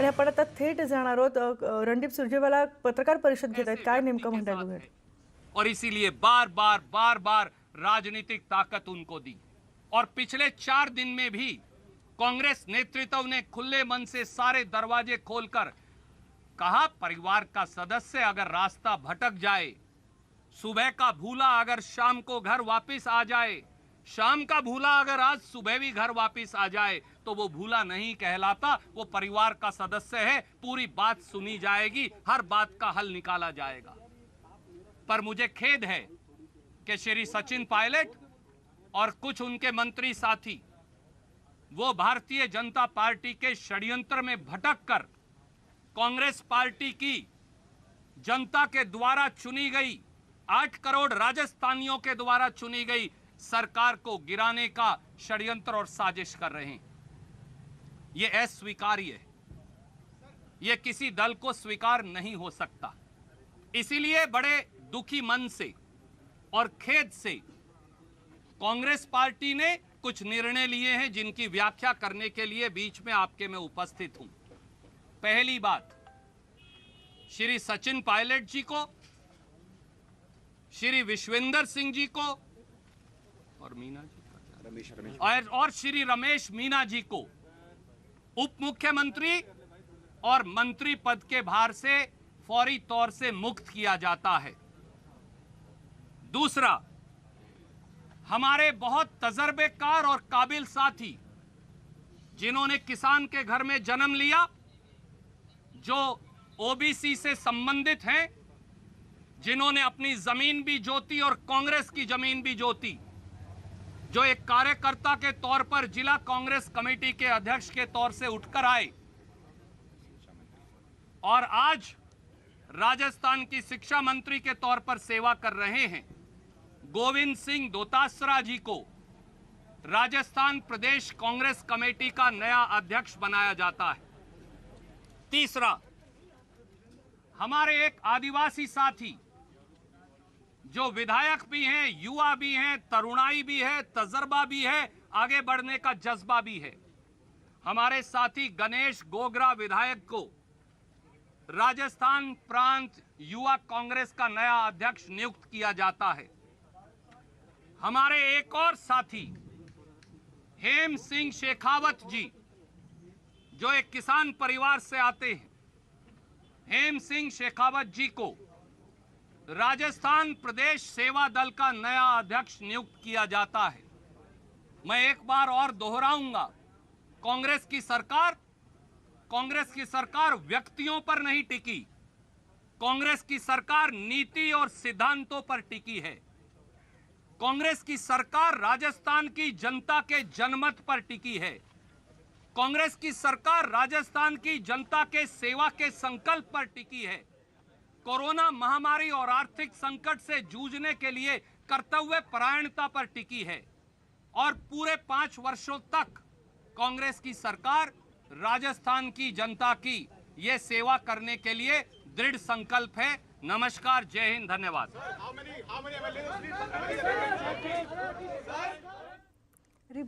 आणि आपण आता थेट जाणार आहोत रणदीप सुरजेवाला पत्रकार परिषद घेत आहेत. काय नेमकं म्हणताय बघूया और इसीलिए बार बार बार बार राजनीतिक ताकत उनको दी। और पिछले चार दिन में भी कांग्रेस नेतृत्व ने खुले मन से सारे दरवाजे खोलकर कहा परिवार का सदस्य अगर रास्ता भटक जाए सुबह का भूला अगर शाम को घर वापस आ जाए शाम का भूला अगर आज सुबह भी घर वापस आ जाए तो वो भूला नहीं कहलाता। वो परिवार का सदस्य है, पूरी बात सुनी जाएगी, हर बात का हल निकाला जाएगा। पर मुझे खेद है कि श्री सचिन पायलट और कुछ उनके मंत्री साथी, वो भारतीय जनता पार्टी के षड्यंत्र में भटक कर कांग्रेस पार्टी की जनता के द्वारा चुनी गई, आठ करोड़ राजस्थानियों के द्वारा चुनी गई सरकार को गिराने का षड्यंत्र और साजिश कर रहे हैं। ये अस्वीकार्य है। ये किसी दल को स्वीकार नहीं हो सकता। इसीलिए बड़े दुखी मन से और खेद से कांग्रेस पार्टी ने कुछ निर्णय लिए हैं जिनकी व्याख्या करने के लिए बीच में आपके मैं उपस्थित हूँ। पहली बात, श्री सचिन पायलट जी को, श्री विश्वेंद्र सिंह जी को और मीना जी का क्या? और, और श्री रमेश मीना जी को उप मुख्यमंत्री और मंत्री पद के भार से फौरी तौर से मुक्त किया जाता है। दूसरा हमारे बहुत तजर्बेकार और काबिल साथी जिन्होंने किसान के घर में जन्म लिया जो ओबीसी से संबंधित हैं जिन्होंने अपनी ज़मीन भी जोती और कांग्रेस की ज़मीन भी जोती। जो एक कार्यकर्ता के तौर पर जिला कांग्रेस कमेटी के अध्यक्ष के तौर से उठकर आए और आज राजस्थान की शिक्षा मंत्री के तौर पर सेवा कर रहे हैं। गोविंद सिंह दोतासरा जी को राजस्थान प्रदेश कांग्रेस कमेटी का नया अध्यक्ष बनाया जाता है। तीसरा, हमारे एक आदिवासी साथी जो विधायक भी हैं, युवा भी हैं, तरुणाई भी है, तजर्बा भी है, आगे बढ़ने का जज्बा भी है। हमारे साथी गणेश गोगरा विधायक को राजस्थान प्रांत युवा कांग्रेस का नया अध्यक्ष नियुक्त किया जाता है। हमारे एक और साथी, हेम सिंह शेखावत जी, जो एक किसान परिवार से आते हैं। हेम सिंह शेखावत जी को राजस्थान प्रदेश सेवा दल का नया अध्यक्ष नियुक्त किया जाता है। मैं एक बार और दोहराऊँगा, कांग्रेस की सरकार, कांग्रेस की सरकार व्यक्तियों पर नहीं टिकी। कांग्रेस की सरकार नीति और सिद्धांतों पर टिकी है। कांग्रेस की सरकार राजस्थान की जनता के जनमत पर टिकी है। कांग्रेस की सरकार राजस्थान की जनता के सेवा के संकल्प पर टिकी है। कोरोना महामारी और आर्थिक संकट से जूझने के लिए कर्तव्य परायणता पर टिकी है। और पूरे पाँच वर्षों तक कांग्रेस की सरकार राजस्थान की जनता की ये सेवा करने के लिए दृढ़ संकल्प है। नमस्कार जय हिंद धन्यवाद। अरे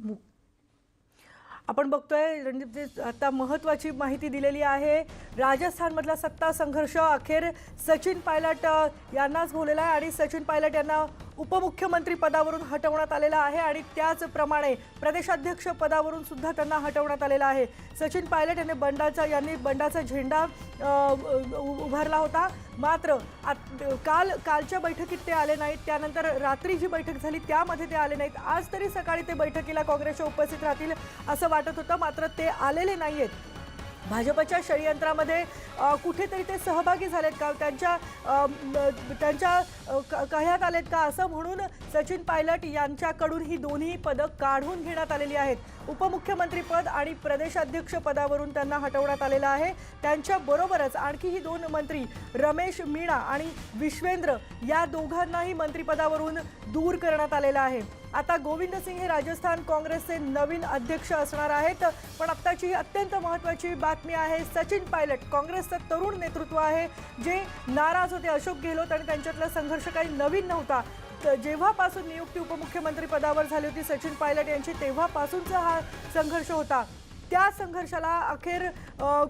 आपण बघतोय रणदीपजी आता महत्वाची माहिती दिलेली आहे. राजस्थानमधला सत्ता संघर्ष अखेर सचिन पायलट यांनाच बोललेला आहे आणि सचिन पायलट यांना उपमुख्यमंत्री पदावरून हटवण्यात आलेला आहे आणि त्याचप्रमाणे प्रदेशाध्यक्ष पदावरून सुद्धा त्यांना हटवण्यात आलेलं आहे. सचिन पायलट यांनी बंडाचा यांनी बंडाचा झेंडा उ- उभारला होता. मात्र आत- काल कालच्या बैठकीत ते आले नाहीत. त्यानंतर रात्री जी बैठक झाली त्यामध्ये ते आले नाहीत. आज तरी सकाळी ते बैठकीला काँग्रेसच्या उपस्थित राहतील असं वाटत होतं. मात्र ते आलेले नाही आहेत भाजपच्या षडयंत्रामध्ये कुठेतरी ते सहभागी झालेत का? त्यांच्या त्यांच्या क- कह्यात आलेत का? असं म्हणून सचिन पायलट यांच्याकडून ही दोन्ही पदं काढून घेण्यात आलेली आहेत. उपमुख्यमंत्रीपद आणि प्रदेशाध्यक्ष पदावरून त्यांना हटवण्यात आलेलं आहे. त्यांच्याबरोबरच आणखी ही दोन मंत्री रमेश मीणा आणि विश्वेंद्र या दोघांनाही मंत्रिपदावरून दूर करण्यात आलेलं आहे. आता गोविंद सिंग हे राजस्थान काँग्रेसचे नवीन अध्यक्ष असणार आहेत. पण आत्ताची ही अत्यंत महत्त्वाची बातमी आहे सचिन पायलट काँग्रेसचं तरुण नेतृत्व आहे जे नाराज होते अशोक गेहलोत आणि त्यांच्यातला संघर्ष काही नवीन नव्हता. जेव्हापासून नियुक्ती उपमुख्यमंत्री पदावर झाली होती सचिन पायलट यांची तेव्हापासूनचा हा संघर्ष होता. त्या संघर्षाला अखेर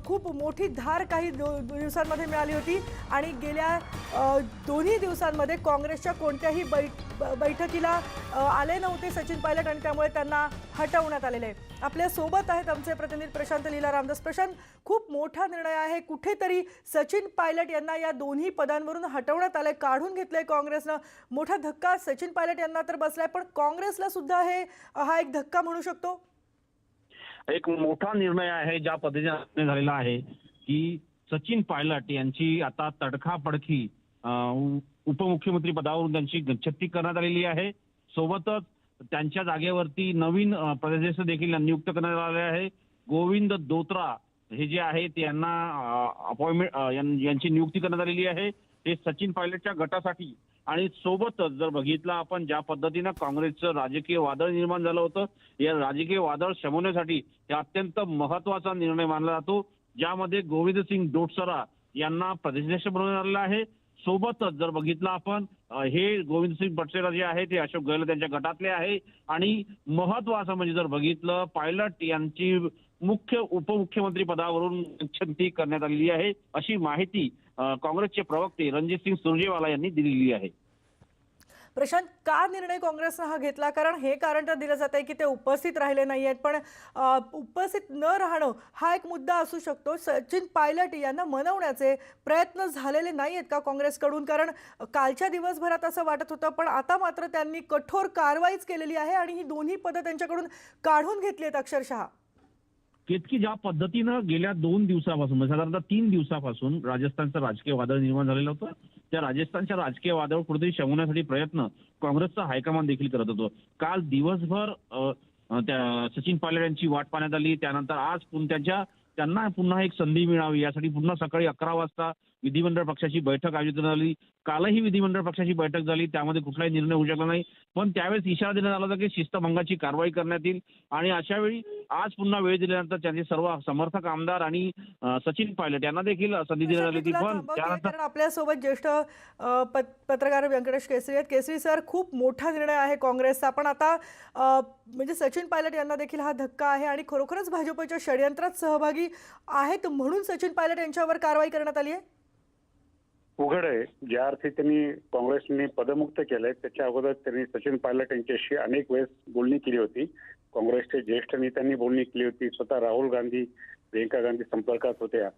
खूप मोठी धार काही दो- दिवसांमध्ये मिळाली होती. आणि गेल्या दोन्ही दिवसांमध्ये काँग्रेसच्या कोणत्याही बैठ बैठकीला आले नव्हते सचिन पायलट आणि त्यामुळे त्यांना हटवण्यात आलेले आहे. आपल्यासोबत आहेत आमचे प्रतिनिधी प्रशांत लीला रामदास. प्रशांत खूप मोठा निर्णय आहे. कुठेतरी सचिन पायलट यांना या दोन्ही पदांवरून हटवण्यात आलंय काढून घेतलंय काँग्रेसनं. मोठा धक्का सचिन पायलट यांना तर बसलाय पण काँग्रेसला सुद्धा हे हा एक धक्का म्हणू शकतो. एक मोठा निर्णय आहे ज्या पद्धतीने झालेला आहे की सचिन पायलट यांची आता तडखापडखी उपमुख्यमंत्री पदावरून त्यांची गच्छती करण्यात आलेली आहे. सोबतच त्यांच्या जागेवरती नवीन अं, प्रदेश देखील नियुक्त करण्यात आले आहे. गोविंद दोत्रा हे जे आहे ते यांना अपॉइंटमेंट यांची नियुक्ती करण्यात आलेली आहे. ते सचिन पायलटच्या गटासाठी आणि सोबतच जर बघितलं आपण ज्या पद्धतीनं काँग्रेसचं राजकीय वादळ निर्माण झालं होतं या राजकीय वादळ शमवण्यासाठी हे अत्यंत महत्त्वाचा निर्णय मानला जातो. ज्यामध्ये गोविंद सिंग डोटसरा यांना प्रदेशाध्यक्ष बनवण्यात आलेलं आहे. सोबतच जर बघितलं आपण हे गोविंद सिंग बटसेरा जे आहे ते अशोक गहलोत त्यांच्या गटातले आहे. आणि महत्वाचं म्हणजे जर बघितलं पायलट यांची मुख्य उपमुख्यमंत्री पदावरून विनंती करण्यात आलेली आहे. अशी माहिती काँग्रेसचे प्रवक्ते रणजितसिंग सुरजेवाला यांनी दिलेली आहे. प्रशांत का निर्णय काँग्रेसनं हा घेतला? कारण हे कारण तर दिलं जात आहे की ते उपस्थित राहिले नाही आहेत पण उपस्थित न राहणं हा एक मुद्दा असू शकतो. सचिन पायलट यांना मनवण्याचे प्रयत्न झालेले नाही आहेत का काँग्रेसकडून? कारण कालच्या दिवसभरात असं वाटत होतं पण आता मात्र त्यांनी कठोर कारवाईच केलेली आहे आणि ही दोन्ही पदं त्यांच्याकडून काढून घेतली आहेत अक्षरशः. केतकी ज्या पद्धतीनं गेल्या दोन दिवसापासून म्हणजे साधारणतः तीन दिवसापासून राजस्थानचं राजकीय वादळ निर्माण झालेलं होतं त्या राजस्थानच्या राजकीय वादळ कुठेतरी शमवण्यासाठी प्रयत्न काँग्रेसचा हायकमांड देखील करत होतो. काल दिवसभर त्या सचिन पायलट यांची वाट पाहण्यात आली. त्यानंतर आज पुन- त्यांच्या त्यांना पुन्हा एक संधी मिळावी यासाठी पुन्हा सकाळी अकरा वाजता विधिमंडळ पक्षाची बैठक आयोजित आली कालही विधिमंडळ पक्षाची बैठक झाली. त्यामध्ये कुठलाही निर्णय होऊ शकला नाही. पण त्यावेळेस इशारा देण्यात आला होता की शिस्तभंगाची कारवाई करण्यात येईल. आणि अशा वेळी आज पुन्हा वेळ दिल्यानंतर त्यांचे सर्व समर्थक आमदार आणि सचिन पायलट यांना देखील संधी देण्यात आली होती. पण त्यानंतर आपल्यासोबत ज्येष्ठ पत्रकार व्यंकटेश केसरी आहेत. केसरी सर खूप मोठा निर्णय आहे काँग्रेसचा. पण आता म्हणजे सचिन पायलट यांना देखील हा धक्का आहे आणि खरोखरच भाजपच्या षडयंत्रात सहभागी आहेत म्हणून सचिन पायलट यांच्यावर कारवाई करण्यात आली आहे? उघड आहे. ज्या अर्थी त्यांनी काँग्रेसने पदमुक्त केलंय त्याच्या अगोदर त्यांनी सचिन पायलट यांच्याशी अनेक वेळेस बोलणी केली होती. काँग्रेसचे ज्येष्ठ नेत्यांनी बोलणी केली होती. स्वतः राहुल गांधी प्रियंका गांधी संपर्कात होत्या.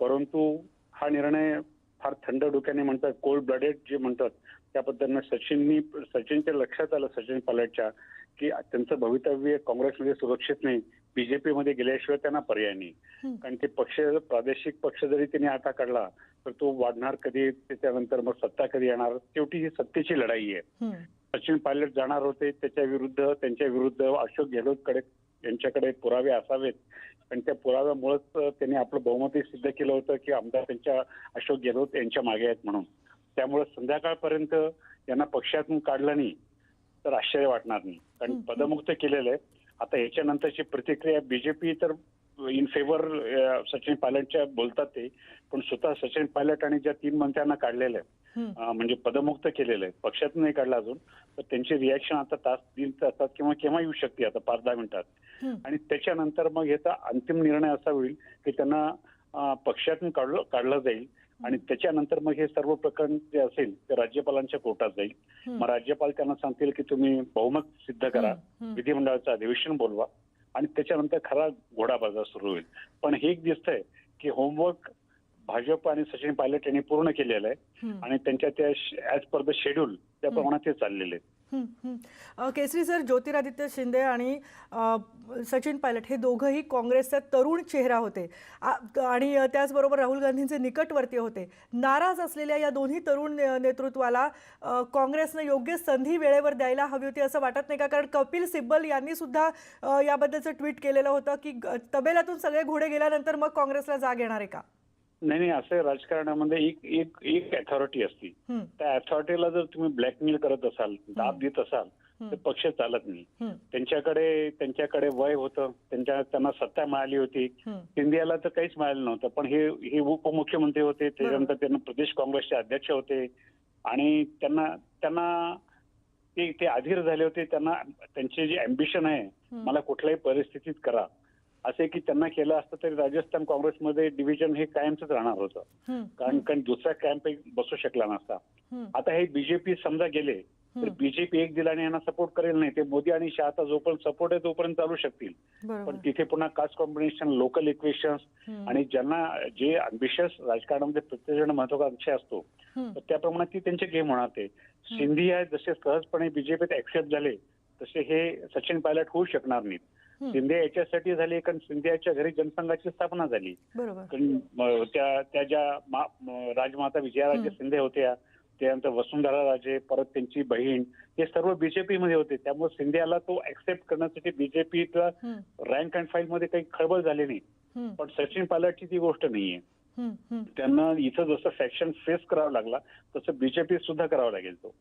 परंतु हा निर्णय फार थंड डोक्याने म्हणतात कोल्ड ब्लडेड जे म्हणतात त्या पद्धतीनं सचिननी सचिनच्या लक्षात आलं सचिन पायलटच्या. की त्यांचं भवितव्य काँग्रेसमध्ये सुरक्षित नाही बीजेपी मध्ये गेल्याशिवाय त्यांना पर्याय नाही. कारण ते पक्ष प्रादेशिक पक्ष जरी त्यांनी आता काढला तर तो वाढणार कधी त्याच्यानंतर मग सत्ता कधी येणार? शेवटी ही सत्तेची लढाई आहे. सचिन पायलट जाणार होते त्याच्या विरुद्ध त्यांच्या विरुद्ध अशोक गेहलोतकडे यांच्याकडे पुरावे असावेत. आणि त्या पुराव्यामुळेच त्यांनी आपलं बहुमती सिद्ध केलं होतं की आमदार त्यांच्या अशोक गेहलोत यांच्या मागे आहेत म्हणून. त्यामुळे संध्याकाळपर्यंत यांना पक्षातून काढलं नाही. तर आश्चर्य वाटणार नाही. कारण. पदमुक्त केलेलं आहे आता याच्यानंतरची प्रतिक्रिया बीजेपी तर इन फेवर सचिन पायलटच्या बोलतात ते. पण स्वतः सचिन पायलट आणि ज्या तीन मंत्र्यांना काढलेलं आहे म्हणजे पदमुक्त केलेलं आहे पक्षातून नाही काढलं अजून. तर त्यांची रिॲक्शन आता तास तीन तासात किंवा केव्हा येऊ शकते आता पाच दहा मिनिटात. आणि त्याच्यानंतर मग याचा अंतिम निर्णय असा होईल की त्यांना पक्षातून काढलं काढलं जाईल. आणि त्याच्यानंतर मग हे सर्व प्रकरण जे असेल ते राज्यपालांच्या कोर्टात जाईल. मग राज्यपाल त्यांना सांगतील की तुम्ही बहुमत सिद्ध करा. विधिमंडळाचं अधिवेशन बोलवा. आणि त्याच्यानंतर खरा घोडाबाजार सुरू होईल. पण हे एक दिसतंय की होमवर्क भाजप आणि सचिन पायलट यांनी पूर्ण केलेलं आहे. आणि त्यांच्या त्या ऍज पर द शेड्यूल त्या प्रमाणात ते चाललेले आहेत. केसरी सर ज्योतिरादित्य शिंदे आणि सचिन पायलट हे दोघंही काँग्रेसचा तरुण चेहरा होते. आ- आणि त्याचबरोबर राहुल गांधींचे निकटवर्ती होते. नाराज असलेल्या या दोन्ही तरुण नेतृत्वाला काँग्रेसनं योग्य संधी वेळेवर द्यायला हवी होती असं वाटत नाही का? कारण कपिल सिब्बल यांनी सुद्धा याबद्दलचं ट्विट केलेलं होतं की ग- तबेल्यातून सगळे घोडे गेल्यानंतर मग काँग्रेसला जाग येणार आहे का? नाही नाही असं राजकारणामध्ये एक एक एक अथॉरिटी असते. त्या अथॉरिटीला जर तुम्ही ब्लॅकमेल करत असाल दाब देत असाल तर पक्ष चालत नाही. त्यांच्याकडे त्यांच्याकडे वय होतं त्यांच्या त्यांना सत्ता मिळाली होती. इंडियाला तर काहीच मिळालं नव्हतं पण हे हे उपमुख्यमंत्री होते त्याच्यानंतर त्यांना प्रदेश काँग्रेसचे अध्यक्ष होते. आणि त्यांना त्यांना ते ते अधीर झाले होते त्यांना त्यांचे जे अम्बिशन आहे. मला कुठल्याही परिस्थितीत करा. असे की त्यांना केलं असतं तरी राजस्थान काँग्रेसमध्ये डिव्हिजन हे कायमच राहणार होतं. कारण कारण दुसरा कॅम्प बसू शकला नसता. आता हे बीजेपी समजा गेले तर. बीजेपी एक दिलाने यांना सपोर्ट करेल नाही. ते मोदी आणि शहाचा जोपर्यंत सपोर्ट आहे तोपर्यंत चालू शकतील. पण तिथे पुन्हा कास्ट कॉम्बिनेशन लोकल इक्वेशन्स आणि ज्यांना जे अम्बिशियस राजकारणामध्ये प्रत्येक जण महत्वाकांक्षा असतो तर त्या प्रमाणात ती त्यांचे गेम होणार ते. सिंधिया जसे सहजपणे बीजेपीत ऍक्सेप्ट झाले तसे हे सचिन पायलट होऊ शकणार नाहीत. सिंधिया याच्यासाठी झाले कारण सिंधियाच्या घरी जनसंघाची स्थापना झाली. कारण त्या त्या ज्या राजमाता विजयाराजे. शिंदे होत्या त्यानंतर वसुंधरा राजे परत त्यांची बहीण हे सर्व बीजेपी मध्ये होते. त्यामुळे सिंधियाला तो ऍक्सेप्ट करण्यासाठी बीजेपीचा हम्म, रँक अँड फाईल मध्ये काही खळबळ झाली नाही. पण सचिन पायलटची ती गोष्ट नाहीये. त्यांना इथं जसं फॅक्शन फेस करावा लागला तसं बीजेपी सुद्धा करावा लागेल तो.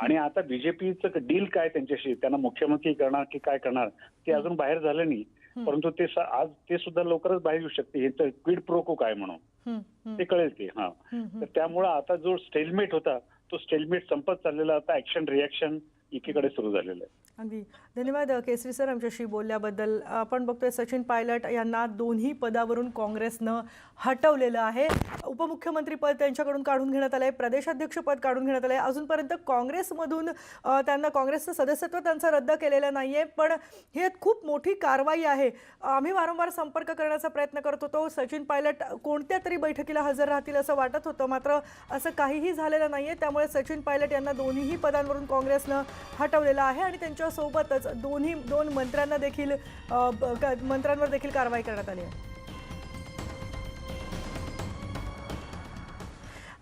आणि आता बीजेपीचं डील काय त्यांच्याशी? त्यांना मुख्यमंत्री करणार की काय करणार? ते अजून बाहेर झालं नाही. परंतु ते आज ते सुद्धा लवकरच बाहेर येऊ शकते. हे क्विड प्रोको काय म्हणून? ते कळेल ते हा. तर त्यामुळं आता जो स्टेलमेट होता तो स्टेलमेट संपत चाललेला आता ऍक्शन रिॲक्शन एकीकडे सुरू झालेलं आहे. अगदी. धन्यवाद केसरी सर आमच्याशी बोलल्याबद्दल. आपण बघतोय सचिन पायलट यांना दोन्ही पदावरून काँग्रेसनं हटवलेलं आहे. उपमुख्यमंत्रीपद त्यांच्याकडून काढून घेण्यात आलं आहे प्रदेशाध्यक्षपद काढून घेण्यात आलं आहे अजूनपर्यंत काँग्रेसमधून त्यांना काँग्रेसचं सदस्यत्व त्यांचं रद्द केलेलं नाही आहे पण ही खूप मोठी कारवाई आहे. आम्ही वारंवार संपर्क करण्याचा प्रयत्न करत होतो. सचिन पायलट कोणत्या तरी बैठकीला हजर राहतील असं वाटत होतं मात्र असं काहीही झालेलं नाही आहे त्यामुळे सचिन पायलट यांना दोन्हीही पदांवरून काँग्रेसनं हटवलेला आहे आणि त्यांच्यासोबतच दोन्ही दोन मंत्र्यांना देखील मंत्र्यांवर देखील कारवाई करण्यात आली आहे.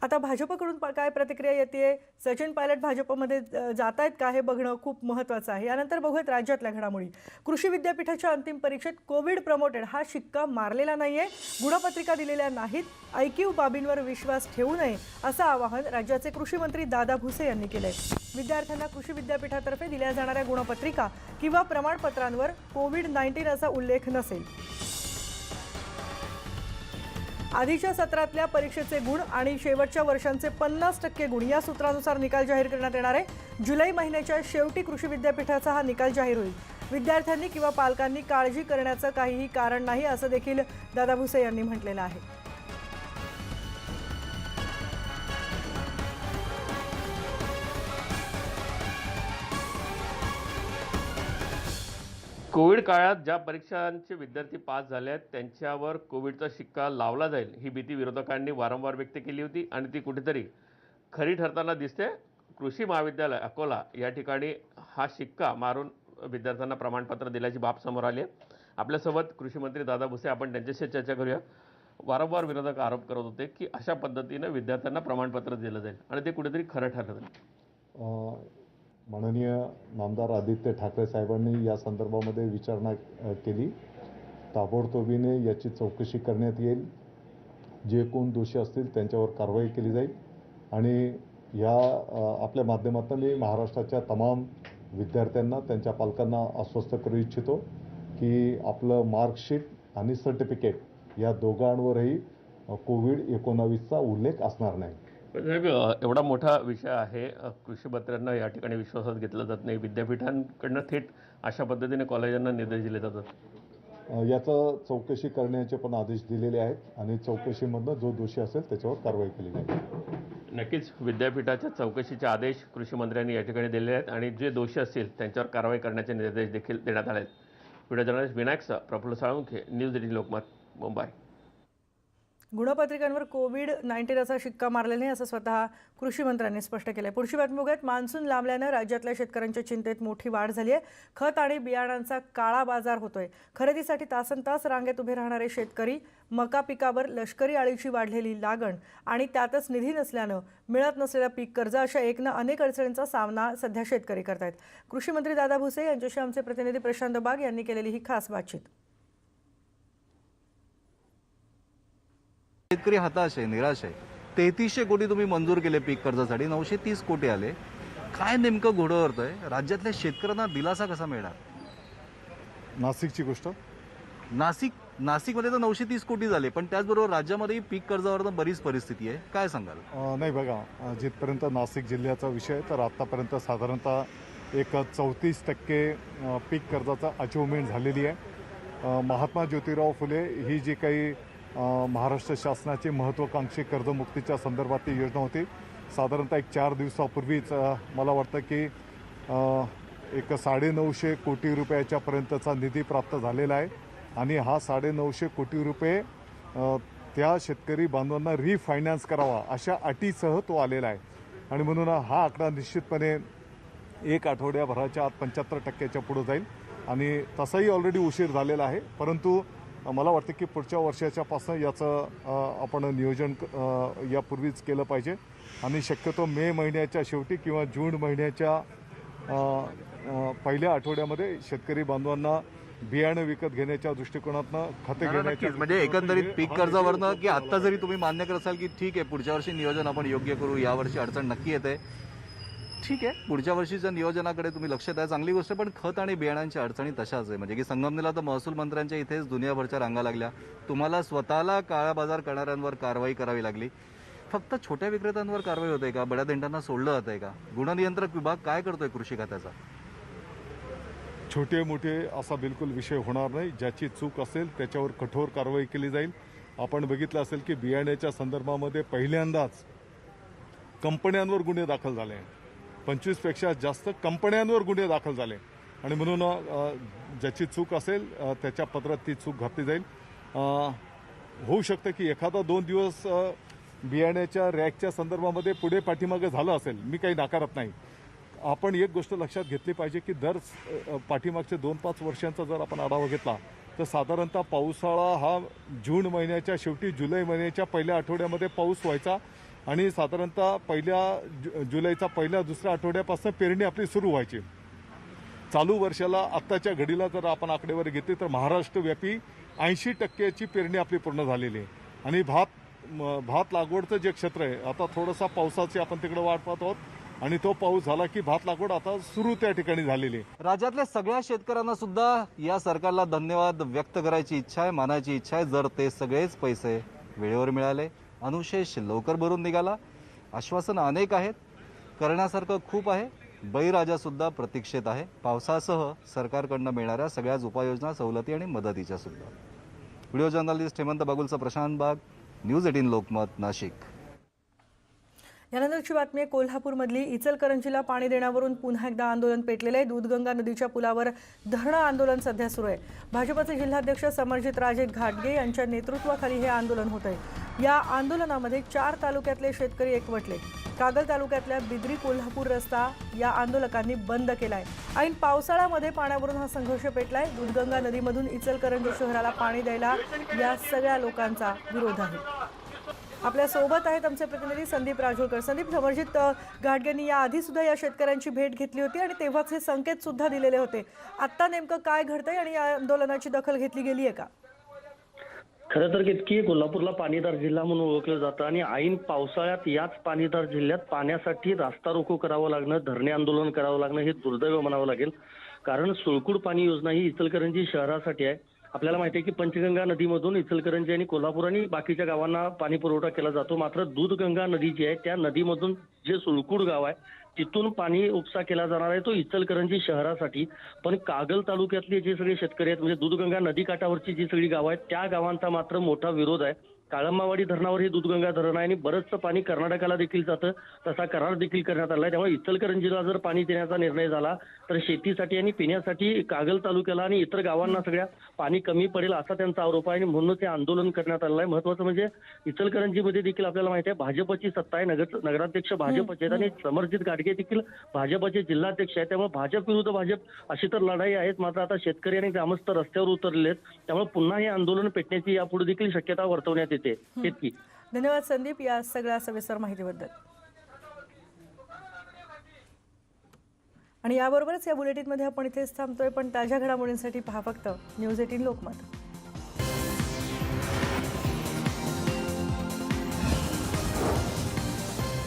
आता भाजपकडून प- काय प्रतिक्रिया येते सचिन पायलट भाजपमध्ये जात आहेत का? हे बघणं खूप महत्त्वाचं आहे. यानंतर बघूयात राज्यातल्या घडामोडी. कृषी विद्यापीठाच्या अंतिम परीक्षेत कोविड प्रमोटेड हा शिक्का मारलेला नाहीये. गुणपत्रिका दिलेल्या नाहीत. ऐकीव बाबींवर विश्वास ठेवू नये असं आवाहन राज्याचे कृषी मंत्री दादा भुसे यांनी केलंय. विद्यार्थ्यांना कृषी विद्यापीठातर्फे दिल्या जाणाऱ्या गुणपत्रिका किंवा प्रमाणपत्रांवर कोविड नाईन्टीन असा उल्लेख नसेल. आधीच्या सत्रातल्या परीक्षेचे गुण आणि शेवटच्या वर्षांचे पन्नास टक्के गुण या सूत्रानुसार निकाल जाहीर करण्यात येणार आहे. जुलै महिन्याच्या शेवटी कृषी विद्यापीठाचा हा निकाल जाहीर होईल. विद्यार्थ्यांनी किंवा पालकांनी काळजी करण्याचं काहीही कारण नाही असं देखील दादा भुसे यांनी म्हटलेलं आहे. कोविड काळात ज्या परीक्षांचे विद्यार्थी पास झाले आहेत त्यांच्यावर कोविडचा शिक्का लावला जाईल ही भीती विरोधकांनी वारंवार व्यक्त केली होती आणि ती कुठेतरी खरी ठरताना दिसते. कृषी महाविद्यालय अकोला या ठिकाणी हा शिक्का मारून विद्यार्थ्यांना प्रमाणपत्र दिल्याची बाब समोर आली आहे. आपल्यासोबत कृषी मंत्री दादा भुसे आपण त्यांच्याशी चर्चा करूया. वारंवार विरोधक आरोप करत होते की अशा पद्धतीनं विद्यार्थ्यांना प्रमाणपत्र दिलं जाईल आणि ते कुठेतरी खरं ठरलं जाईल. माननीय नामदार आदित्य ठाकरे साहेबांनी या संदर्भामध्ये विचारणा केली. ताबडतोबीने याची चौकशी करण्यात येईल. जे कोण दोषी असतील त्यांच्यावर कारवाई केली जाईल. आणि या आपल्या माध्यमातून मी महाराष्ट्राच्या तमाम विद्यार्थ्यांना त्यांच्या पालकांना आश्वस्त करू इच्छितो की आपलं मार्कशीट आणि सर्टिफिकेट या दोघांवरही कोविड एकोणावीसचा उल्लेख असणार नाही. एवढा मोठा विषय आहे कृषी मंत्र्यांना या ठिकाणी विश्वासात घेतलं जात नाही. विद्यापीठांकडनं थेट अशा पद्धतीने कॉलेजांना निर्देश दिले जातात. याचं चौकशी करण्याचे पण आदेश दिलेले आहेत आणि चौकशीमधनं जो दोषी असेल त्याच्यावर कारवाई केली जाईल. नक्कीच विद्यापीठाच्या चौकशीचे आदेश कृषी मंत्र्यांनी या ठिकाणी दिले आहेत आणि जे दोषी असतील त्यांच्यावर कारवाई करण्याचे निर्देश देखील देण्यात आले आहेत. Video journalist Vinayak Praful Salunkhe news eighteen Lokmat Mumbai. गुणपत्रिकांवर Covid नाईन्टीनचा असा शिक्का मारलेला नाही असं स्वतः कृषी मंत्र्यांनी स्पष्ट केलंय. पुढची बातमी बघूयात. मान्सून लांबल्यानं राज्यातल्या शेतकऱ्यांच्या चिंतेत मोठी वाढ झाली आहे. खत आणि बियाणांचा काळा बाजार होतोय. खरेदीसाठी तासन तास रांगेत उभे राहणारे शेतकरी मका पिकावर लष्करी आळीची वाढलेली लागण आणि त्यातच निधी नसल्यानं मिळत नसलेलं पीक कर्ज अशा एकनं अनेक अडचणींचा सामना सध्या शेतकरी करतायत. कृषी मंत्री दादा भुसे यांच्याशी आमचे प्रतिनिधी प्रशांत बाग यांनी केलेली ही खास बातचीत. शेतकरी हताश आहे निराश आहे. तेहतीसशे कोटी तुम्ही मंजूर केले पीक कर्जासाठी नऊशे तीस कोटी आले. काय नेमकं घोडं आहे राज्यातल्या शेतकऱ्यांना दिलासा कसा मिळणार? नाशिकची गोष्ट. नाशिक नाशिकमध्ये तर नऊशे तीस कोटी झाले पण त्याचबरोबर राज्यामध्येही पीक कर्जावर बरीच परिस्थिती आहे. काय सांगाल? नाही बघा जिथपर्यंत नाशिक जिल्ह्याचा विषय तर आत्तापर्यंत साधारणतः एक चौतीस टक्के पीक कर्जाचा अचिव्हमेंट झालेली आहे. महात्मा ज्योतिराव फुले ही जी काही महाराष्ट्र शासनाची महत्त्वाकांक्षी कर्जमुक्तीच्या संदर्भातली योजना होती. साधारणतः एक चार दिवसापूर्वीच मला वाटतं की एक साडेनऊशे कोटी रुपयाच्यापर्यंतचा निधी प्राप्त झालेला आहे. आणि हा साडेनऊशे कोटी रुपये त्या शेतकरी बांधवांना रिफायनान्स करावा अशा अटीसह तो आलेला आहे. आणि म्हणून हा आकडा निश्चितपणे एक आठवड्याभराच्या आत पंच्याहत्तर टक्क्याच्या पुढं जाईल. आणि तसाही ऑलरेडी उशीर झालेला आहे. परंतु मला वाटतं की पुढच्या वर्षाच्यापासून याचं आपण नियोजन यापूर्वीच केलं पाहिजे. आणि शक्यतो मे महिन्याच्या शेवटी किंवा जून महिन्याच्या पहिल्या आठवड्यामध्ये शेतकरी बांधवांना बियाणं विकत घेण्याच्या दृष्टिकोनातनं खते नक्कीच. म्हणजे एकंदरीत पीक कर्जावरनं की आता जरी तुम्ही मान्य करत असाल की ठीक आहे पुढच्या वर्षी नियोजन आपण योग्य करू यावर्षी अडचण नक्की येते. ठीक आहे. पुढच्या वर्षीच्या नियोजनाकडे तुम्ही लक्ष द्या. चांगली गोष्ट आहे, पण खत आणि बियाणांच्या अडचणी तशाच आहे. म्हणजे की संगमनेला तर महसूल मंत्र्यांच्या इथेच दुनियाभरच्या रांगा लागल्या. तुम्हाला स्वतःला काळा बाजार करणाऱ्यांवर कारवाई करावी लागली. फक्त छोट्या विक्रेत्यांवर कारवाई होते का? बड्या देंडांना सोडलं आहे का? गुणनियंत्रक विभाग काय करतोय कृषी खात्याचा? छोटे मोठे असा बिलकुल विषय होणार नाही. ज्याची चूक असेल त्याच्यावर कठोर कारवाई केली जाईल. आपण बघितलं असेल की बियाण्याच्या संदर्भामध्ये पहिल्यांदाच कंपन्यांवर गुन्हे दाखल झाले पंचवीसपेक्षा जास्त कंपन्यांवर गुन्हे दाखल झाले. आणि म्हणून ज्याची चूक असेल त्याच्या पत्रात ती चूक घातली जाईल. होऊ शकतं की एखादा दोन दिवस बियाण्याच्या रॅकच्या संदर्भामध्ये पुढे पाठीमागे झालं असेल मी काही नाकारत नाही. आपण एक गोष्ट लक्षात घेतली पाहिजे की दर पाठीमागच्या पाठीमागचे दोन पाच वर्षांचा जर आपण आढावा घेतला तर साधारणतः पावसाळा हा जून महिन्याच्या शेवटी जुलै महिन्याच्या पहिल्या आठवड्यामध्ये पाऊस व्हायचा. आणि साधारणतः पहिल्या जु जुलैचा पहिल्या दुसऱ्या आठवड्यापासून पेरणी आपली सुरू व्हायची. चालू वर्षाला आत्ताच्या घडीला जर आपण आकडेवारी घेतली तर महाराष्ट्रव्यापी ऐंशी टक्क्याची पेरणी आपली पूर्ण झालेली आहे. आणि भात भात लागवडचं जे क्षेत्र आहे आता थोडासा पावसाची आपण तिकडे वाट पाहत आहोत. आणि तो पाऊस झाला की भात लागवड आता सुरू त्या ठिकाणी झालेली आहे. राज्यातल्या सगळ्या शेतकऱ्यांना सुद्धा या सरकारला धन्यवाद व्यक्त करायची इच्छा आहे मानायची इच्छा आहे. जर ते सगळेच पैसे वेळेवर मिळाले अनुशेष लवकर भरून निघाला. आश्वासनं अनेक आहेत. करण्यासारखं खूप आहे. बळीराजासुद्धा प्रतीक्षेत आहे. पावसासह सरकारकडनं मिळणाऱ्या सगळ्याच उपाययोजना सवलती आणि मदतीच्या सुद्धा. व्हिडिओ जर्नलिस्ट हेमंत बागुलचा प्रशांत बाग न्यूज एटीन लोकमत नाशिक. यानंतरची बातमी आहे कोल्हापूरमधली इचलकरंजीला पाणी देण्यावरून पुन्हा एकदा आंदोलन पेटलेलं आहे दूधगंगा नदीच्या पुलावर धरणं आंदोलन सध्या सुरू आहे. भाजपचे जिल्हाध्यक्ष समरजित राजे घाटगे यांच्या नेतृत्वाखाली हे आंदोलन होत आहे या आंदोलनामध्ये चार तालुक्यातले शेतकरी एकवटले. कागल तालुक्यातल्या बिद्री कोल्हापूर रस्ता या आंदोलकांनी बंद केलाय. ऐन पावसाळ्यामध्ये पाण्यावरून हा संघर्ष पेटलाय. दुधगंगा नदीमधून इचलकरंजी शहराला पाणी द्यायला या सगळ्या लोकांचा विरोध आहे. आपल्यासोबत आहेत आमचे प्रतिनिधी संदीप राजोळकर संदीप समर्जित घाटगेंनी या आधी सुद्धा या शेतकऱ्यांची भेट घेतली होती आणि तेव्हाच हे संकेत सुद्धा दिलेले होते. आता नेमकं काय घडतंय आणि या आंदोलनाची दखल घेतली गेली आहे का? खरं तर इतकी कोल्हापूरला पाणीदार जिल्हा म्हणून ओळखलं जातं आणि ऐन पावसाळ्यात याच पाणीदार जिल्ह्यात पाण्यासाठी रास्ता रोको करावं लागणं धरणे आंदोलन करावं लागणं हे दुर्दैव म्हणावं लागेल. कारण सुळकूड पाणी योजना ही इचलकरंजी शहरासाठी आहे. आपल्याला माहिती आहे की पंचगंगा नदीमधून इचलकरंजी आणि कोल्हापूर आणि बाकीच्या गावांना पाणी पुरवठा केला जातो. मात्र दूधगंगा नदी जी आहे त्या नदीमधून जे सुळकूड गाव आहे तिथून पाणी उपसा केला जाणार आहे. तो इचलकरंजी शहरासाठी. पण कागल तालुक्यातले जे सगळे शेतकरी आहेत म्हणजे दूधगंगा नदी काठावरची जी सगळी गावं आहेत त्या गावांचा मात्र मोठा विरोध आहे. काळंबावाडी धरणावर ही दूधगंगा धरण आहे आणि बरंचसं पाणी कर्नाटकाला देखील जातं. तसा करार देखील करण्यात आला आहे त्यामुळे इचलकरंजीला जर पाणी देण्याचा निर्णय झाला तर शेतीसाठी आणि पिण्यासाठी कागल तालुक्याला आणि इतर गावांना सगळ्या पाणी कमी पडेल असा त्यांचा आरोप आहे आणि म्हणूनच हे आंदोलन करण्यात आलेलं आहे. महत्वाचं म्हणजे इचलकरंजीमध्ये देखील आपल्याला माहिती आहे भाजपची सत्ता आहे. नगर नगराध्यक्ष भाजपचे आहेत आणि समर्जित गाडगे देखील भाजपचे जिल्हाध्यक्ष आहेत. त्यामुळे भाजप विरुद्ध भाजप अशी तर लढाई आहेच. मात्र आता शेतकरी आणि ग्रामस्थ रस्त्यावर उतरले आहेत. त्यामुळे पुन्हा हे आंदोलन पेटण्याची यापुढे देखील शक्यता वर्तवण्यात येते. इतकी धन्यवाद संदीप या सगळ्या सविस्तर माहितीबद्दल. आणि याबरोबरच या बुलेटिनमध्ये आपण इथेच थांबतोय पण ताज्या घडामोडींसाठी पहा फक्त न्यूज एटीन लोकमत.